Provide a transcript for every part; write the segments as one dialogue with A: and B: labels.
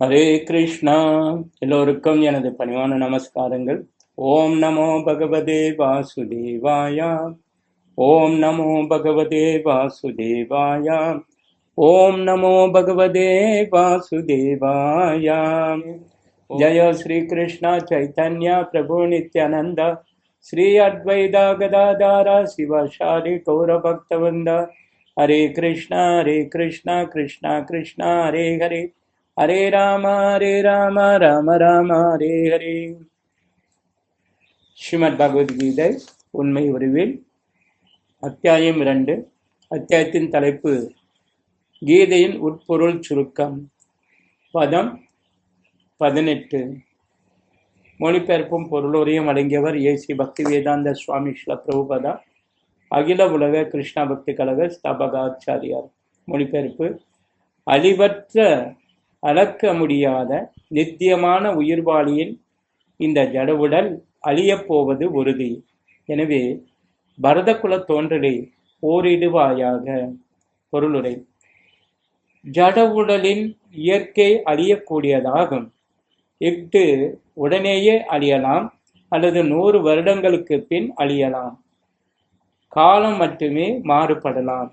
A: ஹரே கிருஷ்ணா. எல்லோருக்கும் எனது பணிவான நமஸ்காரங்கள். ஓம் நமோ பகவதே வாசுதேவாயா. ஓம் நமோ பகவதே வாசுதேவாயா. ஓம் நமோ பகவதே வாசுதேவாயா. ஜய ஸ்ரீ கிருஷ்ணா சைத்தன்யா பிரபு நித்யானந்த. ஸ்ரீ அத்வைதா கதாதாரா சிவசாரி கௌர பக்தவந்த. ஹரே கிருஷ்ணா ஹரே கிருஷ்ணா கிருஷ்ணா கிருஷ்ணா ஹரே ஹரே. ஹரே ராம ஹரே ராம ராம ராம ஹரே ஹரே. ஸ்ரீமத் பகவத்கீதை உண்மை உருவில் அத்தியாயம் இரண்டு அத்தியாயத்தின் தலைப்பு கீதையின் உட்பொருள் சுருக்கம் பதம் பதினெட்டு. மொழிபெயர்ப்பும் பொருளுரையும் அடங்கியவர் ஏசி பக்தி வேதாந்த சுவாமி ஸ்ல பிரபுபதா அகில உலக கிருஷ்ணா பக்தி கழக ஸ்தாபகாச்சாரியார். மொழிபெயர்ப்பு அழிவற்ற அளக்க முடியாத நித்தியமான உயிர்வாளியின் இந்த ஜடவுடல் அழியப் போவது உறுதி. எனவே பரதகுல தோன்றலை போரிடுவாயாக பொருளுரை. ஜடவுடலின் இயற்கை அழியக்கூடியதாகும். இட்டு உடனேயே அழியலாம் அல்லது நூறு வருடங்களுக்கு பின் அழியலாம். காலம் மட்டுமே மாறுபடலாம்.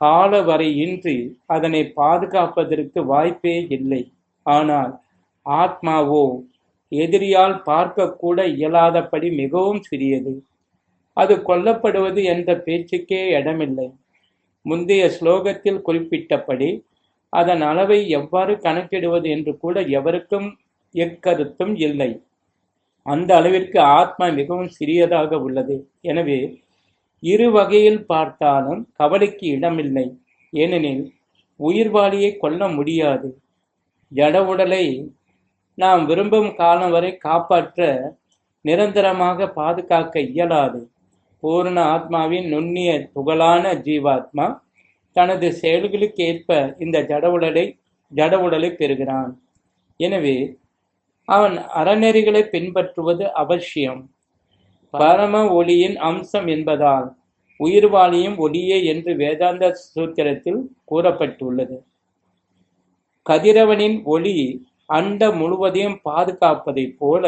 A: கால வரையின்றி அதனை பாதுகாப்பதற்கு வாய்ப்பே இல்லை. ஆனால் ஆத்மாவோ எதிரியால் பார்க்கக்கூட இயலாதபடி மிகவும் சிறியது. அது கொல்லப்படுவது என்ற பேச்சுக்கே இடமில்லை. முந்தைய ஸ்லோகத்தில் குறிப்பிட்டபடி அதன் அளவை எவ்வாறு கணக்கிடுவது என்று கூட எவருக்கும் எக்கருத்தும் இல்லை. அந்த அளவிற்கு ஆத்மா மிகவும் சிறியதாக உள்ளது. எனவே இரு வகையில் பார்த்தாலும் கவலைக்கு இடமில்லை. ஏனெனில் உயிர்வாளியை கொல்ல முடியாது. ஜட உடலை நாம் விரும்பும் காலம் வரை காப்பாற்ற நிரந்தரமாக பாதுகாக்க இயலாது. பூர்ண ஆத்மாவின் நுண்ணிய துகளான ஜீவாத்மா தனது செயல்களுக்கு ஏற்ப இந்த ஜட உடலை ஜட உடலை பெறுகிறான். எனவே அவன் அறநெறிகளை பின்பற்றுவது அவசியம். பரம ஒளியின் அம்சம் என்பதால் உயிர்வாளியும் ஒளியே என்று வேதாந்த சூத்திரத்தில் கூறப்பட்டுள்ளது. கதிரவனின் ஒளி அண்ட முழுவதையும் பாதுகாப்பதைப் போல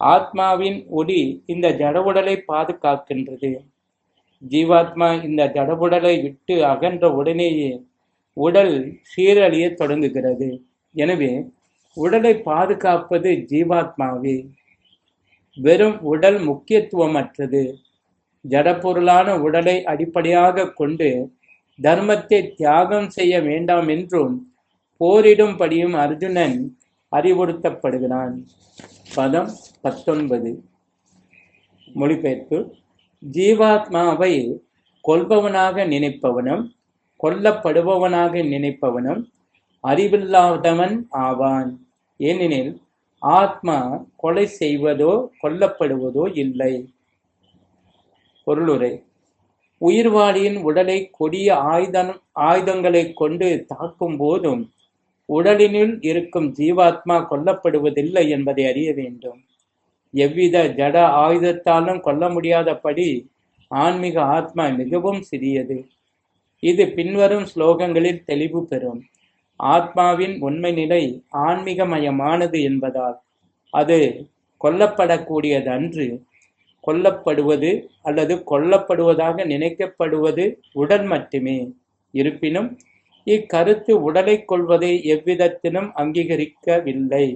A: ஆத்மாவின் ஒளி இந்த ஜடவுடலை பாதுகாக்கின்றது. ஜீவாத்மா இந்த ஜடவுடலை விட்டு அகன்ற உடனேயே உடல் சீரழிய தொடங்குகிறது. எனவே உடலை பாதுகாப்பது ஜீவாத்மாவே. வெறும் உடல் முக்கியத்துவமற்றது. ஜடப்பொருளான உடலை அடிப்படையாக கொண்டு தர்மத்தை தியாகம் செய்ய வேண்டாம் என்றும் போரிடும்படியும் அர்ஜுனன் அறிவுறுத்தப்படுகிறான். பதம் பத்தொன்பது. மொழிபெயர்ப்பு. ஜீவாத்மாவை கொல்பவனாக நினைப்பவனும் கொல்லப்படுபவனாக நினைப்பவனும் அறிவில்லாதவன் ஆவான். ஏனெனில் ஆத்மா கொலை செய்வதோ கொல்லப்படுவதோ இல்லை. பொருளுரை. உயிர்வாளியின் உடலை கொடிய ஆயுதம் ஆயுதங்களை கொண்டு தாக்கும் போதும் உடலினுள் இருக்கும் ஜீவாத்மா கொல்லப்படுவதில்லை என்பதை அறிய வேண்டும். எவ்வித ஜட ஆயுதத்தாலும் கொல்ல முடியாதபடி ஆன்மீக ஆத்மா மிகவும் சிறியது. இது பின்வரும் ஸ்லோகங்களில் தெளிவு பெறும். ஆத்மாவின் உண்மை நிலை ஆன்மீகமயமானது என்பதால் அது கொல்லப்படக்கூடியது அன்று கொல்லப்படுவது அல்லது கொல்லப்படுவதாக நினைக்கப்படுவது உடல் மட்டுமே. இருப்பினும் இக்கருத்து உடலை கொள்வதை எவ்விதத்திலும் அங்கீகரிக்கவில்லை.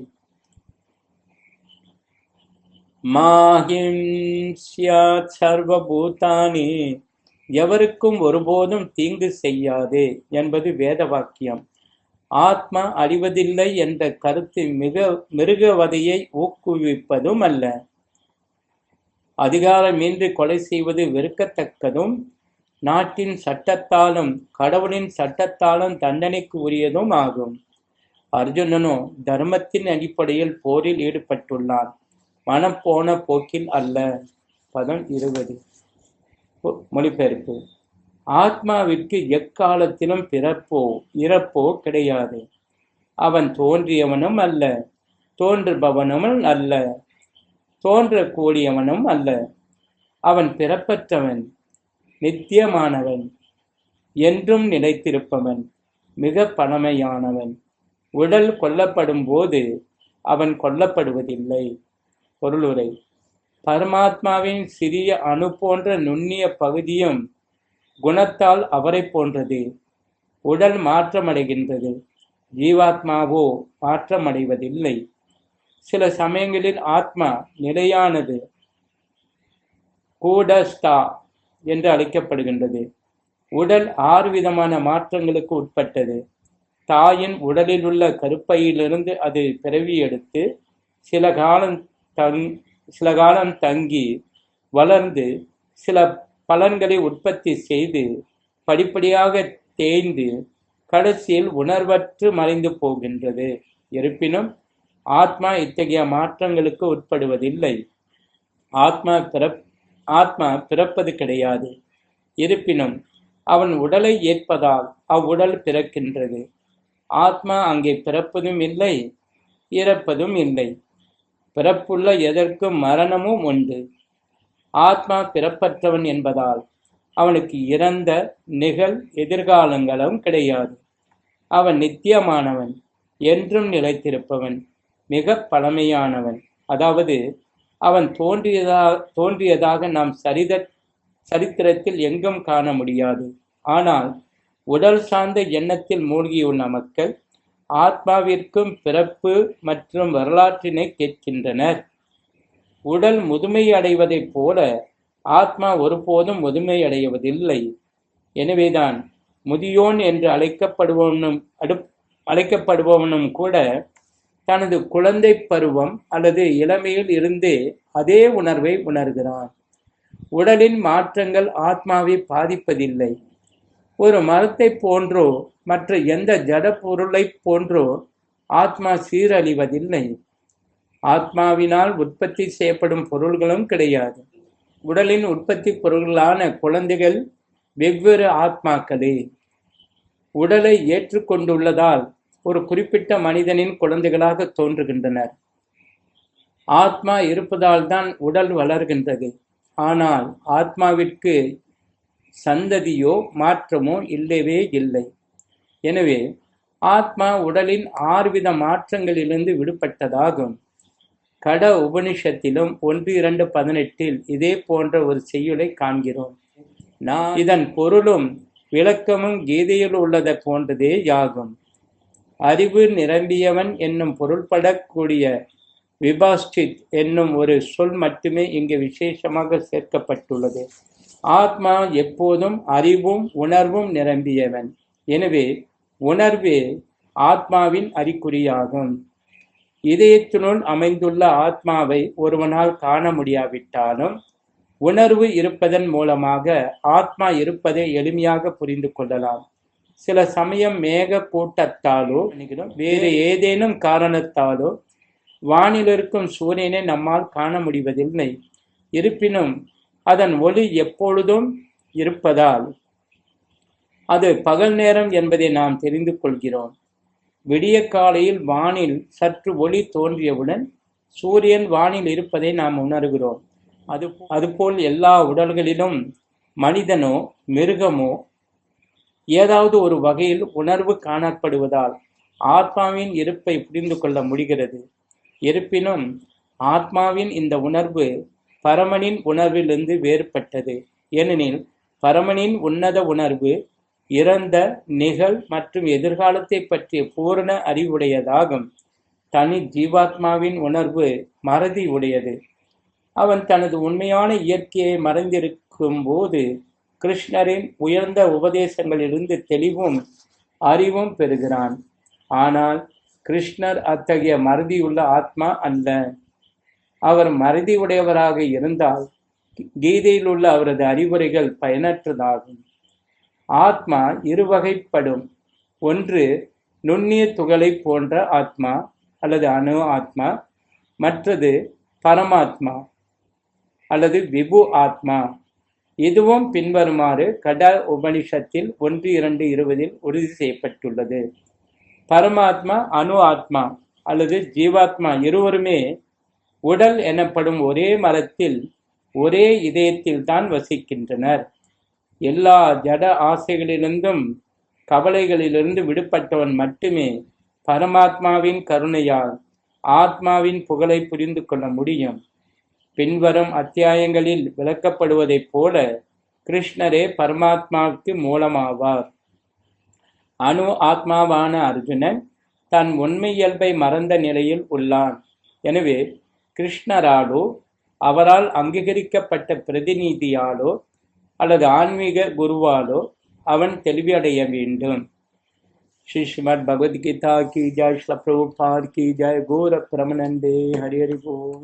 A: மாஹிம் சியாத் சர்வபூதானி எவருக்கும் ஒருபோதும் தீங்கு செய்யாது என்பது வேத வாக்கியம் ஆத்மா அழிவதில்லை என்ற கருத்து மிக மிருகவதையை ஊக்குவிப்பதும் அல்ல அதிகாரமின்றி கொலை செய்வது வெறுக்கத்தக்கதும் நாட்டின் சட்டத்தாலும் கடவுளின் சட்டத்தாலும் தண்டனைக்கு உரியதும் ஆகும். அர்ஜுனனோ தர்மத்தின் அடிப்படையில் போரில் ஈடுபட்டுள்ளான். மனம் போன போக்கில் அல்ல. பதம் இருபது. மொழிபெயர்ப்பு. ஆத்மாவிற்கு எக்காலத்திலும் பிறப்போ இறப்போ கிடையாது. அவன் தோன்றியவனும் அல்ல தோன்றுபவனும் அல்ல தோன்றக்கூடியவனும் அல்ல. அவன் பிறப்பற்றவன் நித்தியமானவன் என்றும் நிலைத்திருப்பவன் மிக பழமையானவன். உடல் கொல்லப்படும் போது அவன் கொல்லப்படுவதில்லை. பொருளுரை பரமாத்மாவின் சிறிய அணு போன்ற நுண்ணிய பகுதியும் குணத்தால் அவரை போன்றது. உடல் மாற்றமடைகின்றது. ஜீவாத்மாவோ மாற்றமடைவதில்லை. சில சமயங்களில் ஆத்மா நிலையானது. கூடஸ்தா என்று அழைக்கப்படுகின்றது. உடல் ஆறு விதமான மாற்றங்களுக்கு உட்பட்டது. தாயின் உடலில் உள்ள கருப்பையிலிருந்து அது பிறவி எடுத்து சில காலம் தங் சில காலம் தங்கி வளர்ந்து சில பலன்களை உற்பத்தி செய்து படிப்படியாக தேய்ந்து கடைசியில் உணர்வற்று மறைந்து போகின்றது. இருப்பினும் ஆத்மா இத்தகைய மாற்றங்களுக்கு உட்படுவதில்லை. ஆத்மா பிறப் ஆத்மா பிறப்பது கிடையாது. இருப்பினும் அவன் உடலை ஏற்பதால் அவ்வுடல் பிறக்கின்றது. ஆத்மா அங்கே பிறப்பதும் இல்லை இறப்பதும் இல்லை. பிறப்புள்ள எதற்கும் மரணமும் உண்டு. ஆத்மா பிறப்பற்றவன் என்பதால் அவனுக்கு இறந்த நிகழ் எதிர்காலங்களும் கிடையாது. அவன் நித்தியமானவன் என்றும் நிலைத்திருப்பவன் மிக பழமையானவன். அதாவது அவன் தோன்றியதா தோன்றியதாக நாம் சரித சரித்திரத்தில் எங்கும் காண முடியாது. ஆனால் உடல் சார்ந்த எண்ணத்தில் மூழ்கியுள்ள மக்கள் ஆத்மாவிற்கும் பிறப்பு மற்றும் வரலாற்றினை கேட்கின்றனர். உடல் முதுமை அடைவதைப் போல ஆத்மா ஒருபோதும் முதுமை அடைவதில்லை எனவேதான் முதியோன் என்று அழைக்கப்படுபவனும் அடு அழைக்கப்படுபவனும் கூட தனது குழந்தை பருவம் அல்லது இளமையில் இருந்தே அதே உணர்வை உணர்கிறான். உடலின் மாற்றங்கள் ஆத்மாவை பாதிப்பதில்லை. ஒரு மரத்தை போன்றோ மற்ற எந்த ஜட பொருளை போன்றோ ஆத்மா சீரழிவதில்லை. ஆத்மாவினால் உற்பத்தி செய்யப்படும் பொருள்களும் கிடையாது. உடலின் உற்பத்தி பொருள்களான குழந்தைகள் வெவ்வேறு ஆத்மாக்களே. உடலை ஏற்றுக்கொண்டுள்ளதால் ஒரு குறிப்பிட்ட மனிதனின் குழந்தைகளாக தோன்றுகின்றனர். ஆத்மா இருப்பதால் தான் உடல் வளர்கின்றது. ஆனால் ஆத்மாவிற்கு சந்ததியோ மாற்றமோ இல்லவே இல்லை. எனவே ஆத்மா உடலின் ஆறுவித மாற்றங்களிலிருந்து விடுபட்டதாகும். கட உபனிஷத்திலும் ஒன்று இரண்டு பதினெட்டில் இதே போன்ற ஒரு செய்யுளை காண்கிறோம். நான் இதன் பொருளும் விளக்கமும் கீதையில் உள்ளதை போன்றதே யாகும். அறிவு நிரம்பியவன் என்னும் பொருள்படக்கூடிய விபாஷ்டித் என்னும் ஒரு சொல் மட்டுமே இங்கு விசேஷமாக சேர்க்கப்பட்டுள்ளது. ஆத்மா எப்போதும் அறிவும் உணர்வும் நிரம்பியவன். எனவே உணர்வே ஆத்மாவின் அறிகுறியாகும். இதயத்தினுள் அமைந்துள்ள ஆத்மாவை ஒருவனால் காண முடியாவிட்டாலும் உணர்வு இருப்பதன் மூலமாக ஆத்மா இருப்பதை எளிமையாக புரிந்து கொள்ளலாம். சில சமயம் மேக கூட்டத்தாலோ வேறு ஏதேனும் காரணத்தாலோ வானில் இருக்கும் சூரியனை நம்மால் காண முடிவதில்லை. இருப்பினும் அதன் ஒளி எப்பொழுதும் இருப்பதால் அது பகல் நேரம் என்பதை நாம் தெரிந்து கொள்கிறோம். விடிய காலையில் வானில் சற்று ஒளி தோன்றியவுடன் சூரியன் வானில் இருப்பதை நாம் உணர்கிறோம். அது அதுபோல் எல்லா உடல்களிலும் மனிதனோ மிருகமோ ஏதாவது ஒரு வகையில் உணர்வு காணப்படுவதால் ஆத்மாவின் இருப்பை புரிந்து கொள்ள முடிகிறது. இருப்பினும் ஆத்மாவின் இந்த உணர்வு பரமனின் உணர்விலிருந்து வேறுபட்டது. ஏனெனில் பரமனின் உன்னத உணர்வு இறந்த நிகழ் மற்றும் எதிர்காலத்தை பற்றிய பூரண அறிவுடையதாகும். தனி ஜீவாத்மாவின் உணர்வு மறதி உடையது. அவன் தனது உண்மையான இயற்கையை மறைந்திருக்கும் போது கிருஷ்ணரின் உயர்ந்த உபதேசங்களிலிருந்து தெளிவும் அறிவும் பெறுகிறான். ஆனால் கிருஷ்ணர் அத்தகைய மறதியுள்ள ஆத்மா அல்ல. அவர் மறதி உடையவராக இருந்தால் கீதையில் உள்ள அவரது அறிவுரைகள் பயனற்றதாகும். ஆத்மா இருவகைப்படும். ஒன்று நுண்ணிய துகளை போன்ற ஆத்மா அல்லது அணு ஆத்மா மற்றது பரமாத்மா அல்லது விபு ஆத்மா. இதுவும் பின்வருமாறு கட உபனிஷத்தில் ஒன்று இரண்டு இருபதில் உறுதி செய்யப்பட்டுள்ளது. பரமாத்மா அணு ஆத்மா அல்லது ஜீவாத்மா இருவருமே உடல் எனப்படும் ஒரே மரத்தில் ஒரே இதயத்தில் தான் வசிக்கின்றனர். எல்லா ஜட ஆசைகளிலிருந்தும் கவலைகளிலிருந்து விடுபட்டவன் மட்டுமே பரமாத்மாவின் கருணையால் ஆத்மாவின் புகழை புரிந்து கொள்ள முடியும். பின்வரும் அத்தியாயங்களில் விளக்கப்படுவதைப் போல கிருஷ்ணரே பரமாத்மாவுக்கு மூலமாவார். அணு ஆத்மாவான அர்ஜுனன் தன் உண்மை இயல்பை மறந்த நிலையில் உள்ளான். எனவே கிருஷ்ணராலோ அவரால் அங்கீகரிக்கப்பட்ட பிரதிநிதியாலோ அல்லது ஆன்மீக குருவாலோ அவன் தெளிவடைய வேண்டும் श्री श्रीमद भगवद गीता की जय श्री प्रभुपाद की जय गौर प्रमनंदे हरि हरि बोल